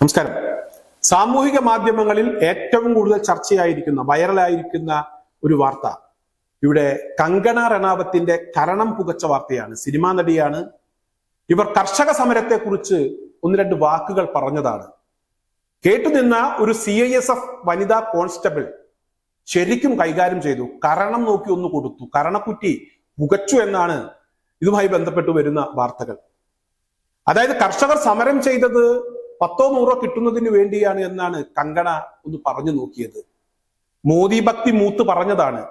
നമസ്കാരം. സാമൂഹിക മാധ്യമങ്ങളിൽ ഏറ്റവും കൂടുതൽ ചർച്ചയായിരിക്കുന്ന വൈറലായിരിക്കുന്ന ഒരു വാർത്ത. ഇവിടെ കങ്കണ റണാവത്തിന്റെ കരണം പുകച്ച വാർത്തയാണ്. സിനിമാ നടിയാണ്. ഇവർ കർഷക സമരത്തെ കുറിച്ച് ഒന്ന് രണ്ട് വാക്കുകൾ പറഞ്ഞതാണ്. കേട്ടുനിന്ന ഒരു സി ഐ എസ് എഫ് വനിതാ കോൺസ്റ്റബിൾ ശരിക്കും കൈകാര്യം ചെയ്തു. കരണം നോക്കി ഒന്ന് കൊടുത്തു. കരണക്കുറ്റി പുകച്ചു എന്നാണ് ഇതുമായി ബന്ധപ്പെട്ട് വരുന്ന വാർത്തകൾ. അതായത് കർഷകർ സമരം ചെയ്തത് പത്തോ നൂറോ കിട്ടുന്നതിന് വേണ്ടിയാണ് എന്നാണ് കങ്കണ ഒന്ന് പറഞ്ഞു നോക്കിയത്. മോദി ഭക്തി മൂത്ത് പറഞ്ഞതാണ്.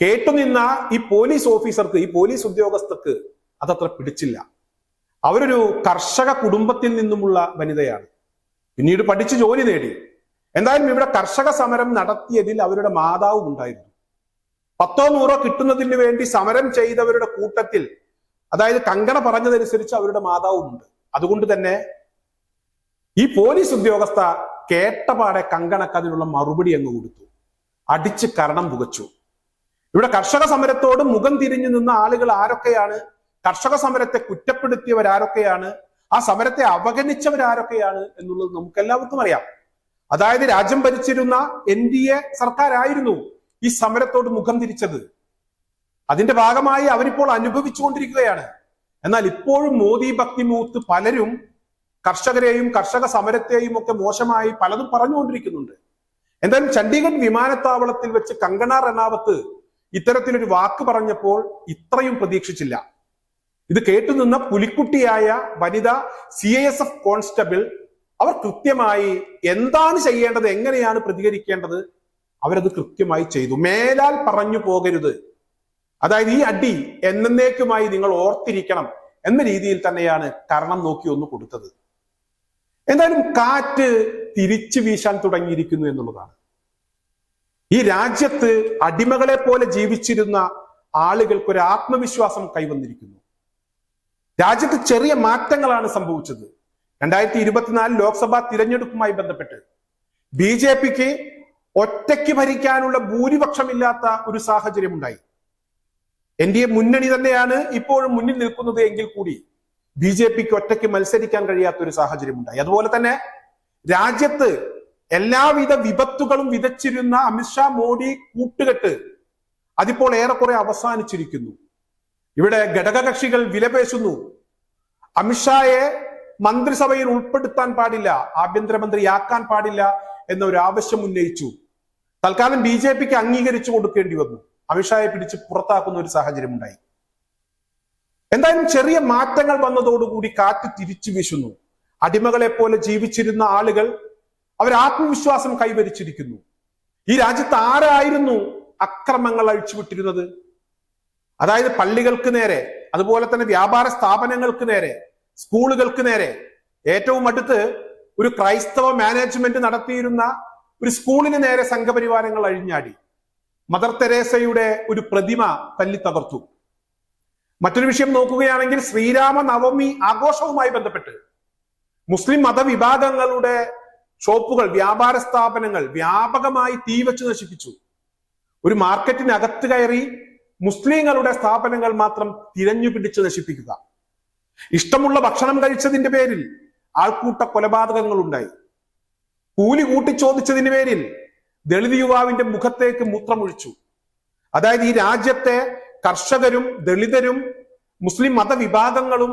കേട്ടുനിന്ന ഈ പോലീസ് ഓഫീസർക്ക് ഈ പോലീസ് ഉദ്യോഗസ്ഥർക്ക് അതത്ര പിടിച്ചില്ല. അവരൊരു കർഷക കുടുംബത്തിൽ നിന്നുമുള്ള വനിതയാണ്. പിന്നീട് പഠിച്ച് ജോലി നേടി. എന്തായാലും ഇവിടെ കർഷക സമരം നടത്തിയതിൽ അവരുടെ മാതാവും ഉണ്ടായിരുന്നു. പത്തോ നൂറോ കിട്ടുന്നതിന് വേണ്ടി സമരം ചെയ്തവരുടെ കൂട്ടത്തിൽ അതായത് കങ്കണ പറഞ്ഞതനുസരിച്ച് അവരുടെ മാതാവും ഉണ്ട് അതുകൊണ്ട് തന്നെ ഈ പോലീസ് ഉദ്യോഗസ്ഥ കേട്ടപാടെ കങ്കണക്കതിനുള്ള മറുപടി അങ്ങ് കൊടുത്തു. അടിച്ച് കരണം പുകച്ചു. ഇവിടെ കർഷക സമരത്തോട് മുഖം തിരിഞ്ഞു നിന്ന ആളുകൾ ആരൊക്കെയാണ്? കർഷക സമരത്തെ കുറ്റപ്പെടുത്തിയവരാരൊക്കെയാണ് ആ സമരത്തെ അവഗണിച്ചവരാരൊക്കെയാണ് എന്നുള്ളത് നമുക്ക് എല്ലാവർക്കും അറിയാം. അതായത് രാജ്യം ഭരിച്ചിരുന്ന എൻ ഡി എ സർക്കാരായിരുന്നു ഈ സമരത്തോട് മുഖം തിരിച്ചത്. അതിന്റെ ഭാഗമായി അവരിപ്പോൾ അനുഭവിച്ചുകൊണ്ടിരിക്കുകയാണ്. എന്നാൽ ഇപ്പോഴും മോദി ഭക്തി മൂത്ത് പലരും കർഷകരെയും കർഷക സമരത്തെയും ഒക്കെ മോശമായി പലതും പറഞ്ഞുകൊണ്ടിരിക്കുന്നുണ്ട്. എന്തായാലും ചണ്ഡീഗഡ് വിമാനത്താവളത്തിൽ വെച്ച് കങ്കണ റണാവത്ത് ഇത്തരത്തിലൊരു വാക്ക് പറഞ്ഞപ്പോൾ ഇത്രയും പ്രതീക്ഷിച്ചില്ല. ഇത് കേട്ടുനിന്ന പുലിക്കുട്ടിയായ വനിത C I S F constable അവർ കൃത്യമായി എന്താണ് ചെയ്യേണ്ടത് എങ്ങനെയാണ് പ്രതികരിക്കേണ്ടത് അവരത് കൃത്യമായി ചെയ്തു. മേലാൽ പറഞ്ഞു പോകരുത്. അതായത് ഈ അടി എന്നേക്കുമായി നിങ്ങൾ ഓർത്തിരിക്കണം എന്ന രീതിയിൽ തന്നെയാണ് കരണം നോക്കി ഒന്ന് കൊടുത്തത്. എന്തായാലും കാറ്റ് തിരിച്ചു വീശാൻ തുടങ്ങിയിരിക്കുന്നു എന്നുള്ളതാണ്. ഈ രാജ്യത്ത് അടിമകളെ പോലെ ജീവിച്ചിരുന്ന ആളുകൾക്ക് ഒരു ആത്മവിശ്വാസം കൈവന്നിരിക്കുന്നു. രാജ്യത്ത് ചെറിയ മാറ്റങ്ങളാണ് സംഭവിച്ചത്. രണ്ടായിരത്തി ഇരുപത്തിനാല് ലോക്സഭാ തിരഞ്ഞെടുപ്പുമായി ബന്ധപ്പെട്ട് ബി ജെ പിക്ക് ഒറ്റയ്ക്ക് ഭരിക്കാനുള്ള ഭൂരിപക്ഷമില്ലാത്ത ഒരു സാഹചര്യം ഉണ്ടായി എൻ ഡി എ മുന്നണി തന്നെയാണ് ഇപ്പോഴും മുന്നിൽ നിൽക്കുന്നത് എങ്കിൽ കൂടി ബി ജെ പിക്ക് ഒറ്റയ്ക്ക് മത്സരിക്കാൻ കഴിയാത്ത ഒരു സാഹചര്യം ഉണ്ടായി അതുപോലെ തന്നെ രാജ്യത്ത് എല്ലാവിധ വിപത്തുകളും വിതച്ചിരുന്ന അമിത്ഷാ മോഡി കൂട്ടുകെട്ട് അതിപ്പോൾ ഏറെക്കുറെ അവസാനിച്ചിരിക്കുന്നു. ഇവിടെ ഘടകകക്ഷികൾ വിലപേശുന്നു. അമിത്ഷായെ മന്ത്രിസഭയിൽ ഉൾപ്പെടുത്താൻ പാടില്ല ആഭ്യന്തരമന്ത്രിയാക്കാൻ പാടില്ല എന്നൊരു ആവശ്യം ഉന്നയിച്ചു. തൽക്കാലം ബി ജെ പിക്ക് അംഗീകരിച്ചു കൊടുക്കേണ്ടി വന്നു. അമിത്ഷായെ പിടിച്ച് പുറത്താക്കുന്ന ഒരു സാഹചര്യം ഉണ്ടായി എന്തായാലും ചെറിയ മാറ്റങ്ങൾ വന്നതോടുകൂടി കാറ്റ് തിരിച്ചു വീശുന്നു. അടിമകളെ പോലെ ജീവിച്ചിരുന്ന ആളുകൾ അവർ ആത്മവിശ്വാസം കൈവരിച്ചിരിക്കുന്നു. ഈ രാജ്യത്ത് ആരായിരുന്നു അക്രമങ്ങൾ അഴിച്ചുവിട്ടിരുന്നത്? അതായത് പള്ളികൾക്ക് നേരെ അതുപോലെ തന്നെ വ്യാപാര സ്ഥാപനങ്ങൾക്ക് നേരെ സ്കൂളുകൾക്ക് നേരെ. ഏറ്റവും അടുത്ത് ഒരു ക്രൈസ്തവ മാനേജ്മെന്റ് നടത്തിയിരുന്ന ഒരു സ്കൂളിന് നേരെ സംഘപരിവാരങ്ങൾ അഴിഞ്ഞാടി. മദർ തെരേസയുടെ ഒരു പ്രതിമ തല്ലി തകർത്തു. മറ്റൊരു വിഷയം നോക്കുകയാണെങ്കിൽ ശ്രീരാമ നവമി ആഘോഷവുമായി ബന്ധപ്പെട്ട് മുസ്ലിം മതവിഭാഗങ്ങളുടെ ഷോപ്പുകൾ വ്യാപാര സ്ഥാപനങ്ങൾ വ്യാപകമായി തീവച്ചു നശിപ്പിച്ചു. ഒരു മാർക്കറ്റിനകത്ത് കയറി മുസ്ലിങ്ങളുടെ സ്ഥാപനങ്ങൾ മാത്രം തിരഞ്ഞു പിടിച്ച് നശിപ്പിക്കുക. ഇഷ്ടമുള്ള ഭക്ഷണം കഴിച്ചതിന്റെ പേരിൽ ആൾക്കൂട്ട കൊലപാതകങ്ങൾ ഉണ്ടായി കൂലി കൂട്ടിച്ചോദിച്ചതിന്റെ പേരിൽ ദളിത് യുവാവിന്റെ മുഖത്തേക്ക് മൂത്രമൊഴിച്ചു. അതായത് ഈ രാജ്യത്തെ കർഷകരും ദളിതരും മുസ്ലിം മതവിഭാഗങ്ങളും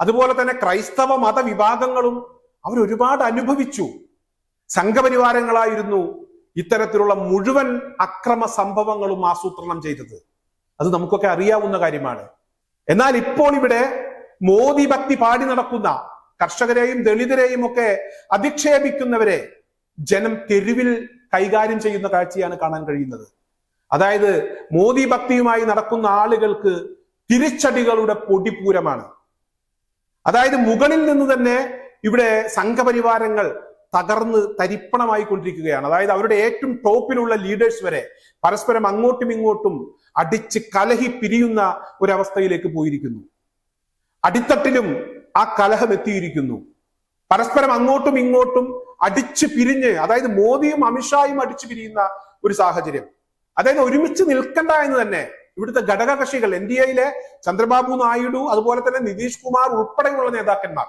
അതുപോലെ തന്നെ ക്രൈസ്തവ മതവിഭാഗങ്ങളും അവർ ഒരുപാട് അനുഭവിച്ചു. സംഘപരിവാരങ്ങളായിരുന്നു ഇത്തരത്തിലുള്ള മുഴുവൻ അക്രമ സംഭവങ്ങളും ആസൂത്രണം ചെയ്തത്. അത് നമുക്കൊക്കെ അറിയാവുന്ന കാര്യമാണ്. എന്നാൽ ഇപ്പോൾ ഇവിടെ മോദി ഭക്തി പാടി നടക്കുന്ന കർഷകരെയും ദളിതരെയും ഒക്കെ അധിക്ഷേപിക്കുന്നവരെ ജനം തെരുവിൽ കൈകാര്യം ചെയ്യുന്ന കാഴ്ചയാണ് കാണാൻ കഴിയുന്നത്. അതായത് മോദി ഭക്തിയുമായി നടക്കുന്ന ആളുകൾക്ക് തിരിച്ചടികളുടെ പൊടിപൂരമാണ്. അതായത് മുകളിൽ നിന്ന് തന്നെ ഇവിടെ സംഘപരിവാരങ്ങൾ തകർന്ന് തരിപ്പണമായി കൊണ്ടിരിക്കുകയാണ് അതായത് അവരുടെ ഏറ്റവും ടോപ്പിലുള്ള ലീഡേഴ്സ് വരെ പരസ്പരം അങ്ങോട്ടും ഇങ്ങോട്ടും അടിച്ച് കലഹി പിരിയുന്ന ഒരവസ്ഥയിലേക്ക് പോയിരിക്കുന്നു. അടിത്തട്ടിലും ആ കലഹം എത്തിയിരിക്കുന്നു. പരസ്പരം അങ്ങോട്ടും ഇങ്ങോട്ടും അടിച്ചു പിരിഞ്ഞ് അതായത് മോദിയും അമിത്ഷായും അടിച്ചു പിരിയുന്ന ഒരു സാഹചര്യം. അതായത് ഒരുമിച്ച് നിൽക്കണ്ട എന്ന് തന്നെ ഇവിടുത്തെ ഘടകകക്ഷികൾ എൻ ഡി എയിലെ ചന്ദ്രബാബു നായിഡു അതുപോലെ തന്നെ നിതീഷ് കുമാർ ഉൾപ്പെടെയുള്ള നേതാക്കന്മാർ.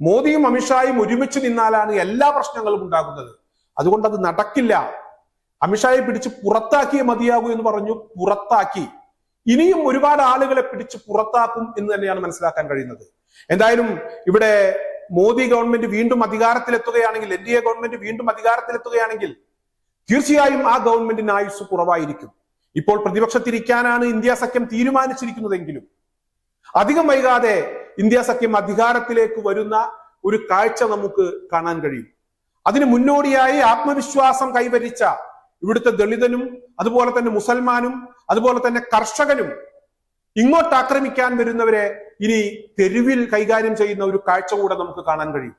മോദിയും അമിത്ഷായും ഒരുമിച്ച് നിന്നാലാണ് എല്ലാ പ്രശ്നങ്ങളും ഉണ്ടാകുന്നത്. അതുകൊണ്ട് അത് നടക്കില്ല. അമിത്ഷായെ പിടിച്ച് പുറത്താക്കിയേ മതിയാകൂ എന്ന് പറഞ്ഞു പുറത്താക്കി. ഇനിയും ഒരുപാട് ആളുകളെ പിടിച്ച് പുറത്താക്കും എന്ന് തന്നെയാണ് മനസ്സിലാക്കാൻ കഴിയുന്നത്. എന്തായാലും ഇവിടെ മോദി ഗവൺമെന്റ് വീണ്ടും അധികാരത്തിലെത്തുകയാണെങ്കിൽ എൻ ഡി എ ഗവൺമെന്റ് വീണ്ടും അധികാരത്തിലെത്തുകയാണെങ്കിൽ തീർച്ചയായും ആ ഗവൺമെന്റിന് ആയുസ് കുറവായിരിക്കും. ഇപ്പോൾ പ്രതിപക്ഷത്തിരിക്കാനാണ് ഇന്ത്യ സഖ്യം തീരുമാനിച്ചിരിക്കുന്നതെങ്കിലും അധികം വൈകാതെ ഇന്ത്യ സഖ്യം അധികാരത്തിലേക്ക് വരുന്ന ഒരു കാഴ്ച നമുക്ക് കാണാൻ കഴിയും. അതിന് മുന്നോടിയായി ആത്മവിശ്വാസം കൈവരിച്ച ഇവിടുത്തെ ദളിതനും അതുപോലെ തന്നെ മുസൽമാനും അതുപോലെ തന്നെ കർഷകനും ഇങ്ങോട്ട് ആക്രമിക്കാൻ വരുന്നവരെ ഇനി തെരുവിൽ കൈകാര്യം ചെയ്യുന്ന ഒരു കാഴ്ച കൂടെ നമുക്ക് കാണാൻ കഴിയും.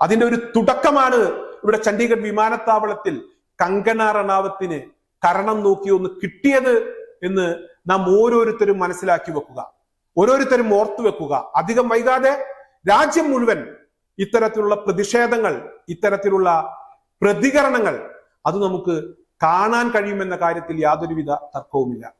അതിന്റെ ഒരു തുടക്കമാണ് ഇവിടെ ചണ്ഡീഗഡ് വിമാനത്താവളത്തിൽ കങ്കണ റണാവത്തിന് കരണം നോക്കി ഒന്ന് കിട്ടിയത് എന്ന് നാം ഓരോരുത്തരും മനസ്സിലാക്കി വെക്കുക. ഓരോരുത്തരും ഓർത്തു വെക്കുക. അധികം വൈകാതെ രാജ്യം മുഴുവൻ ഇത്തരത്തിലുള്ള പ്രതിഷേധങ്ങൾ ഇത്തരത്തിലുള്ള പ്രതികരണങ്ങൾ അത് നമുക്ക് കാണാൻ കഴിയുമെന്ന കാര്യത്തിൽ യാതൊരുവിധ തർക്കവുമില്ല.